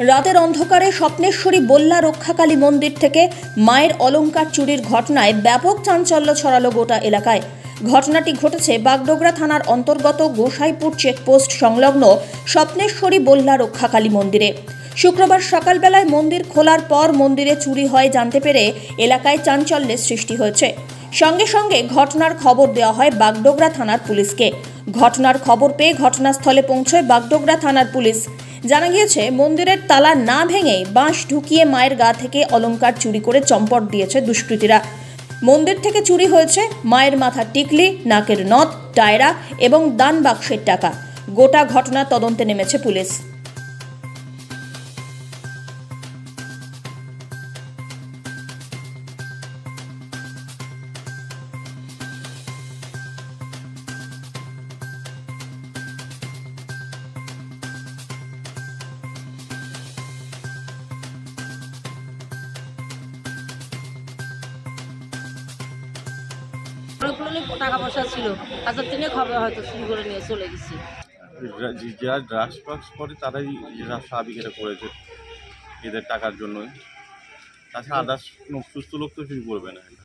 রাতের অন্ধকারে স্বপ্নেশ্বরী বল্লা রক্ষাকালী মন্দির থেকে মায়ের অলংকার চুরির ঘটনায় ব্যাপক চাঞ্চল্য ছড়ালো গোটা এলাকায়। ঘটনাটি ঘটেছে বাগডোগরা থানার অন্তর্গত গোসাইপুর চেকপোস্ট সংলগ্ন স্বপ্নেশ্বরী বল্লা রক্ষাকালী মন্দিরে। শুক্রবার সকালবেলায় মন্দির খোলার পর মন্দিরে চুরি হয় জানতে পেরে এলাকায় চাঞ্চল্যের সৃষ্টি হয়েছে। সঙ্গে সঙ্গে ঘটনার খবর দেওয়া হয় বাগডোগরা থানার পুলিশকে। ঘটনার খবর পেয়ে ঘটনাস্থলে পৌঁছয় বাগডোগরা থানার পুলিশ। জানা গিয়েছে, মন্দিরের তালা না ভেঙে বাঁশ ঢুকিয়ে মায়ের গা থেকে অলঙ্কার চুরি করে চম্পট দিয়েছে দুষ্কৃতীরা। মন্দির থেকে চুরি হয়েছে মায়ের মাথা টিকলি, নাকের নথ টায়রা এবং দান বাক্সের টাকা। গোটা ঘটনা তদন্তে নেমেছে পুলিশ। অনেকগুলো টাকা পয়সা ছিল। হাজার তিনে খাবে হয়তো শুরু করে নিয়ে চলে গেছি। যারা ড্রাগস করে তারাই স্বাভাবিক এটা করেছে এদের টাকার জন্যই। তাছাড়া আদার্স সুস্থ লোক তো শুরু করবে না।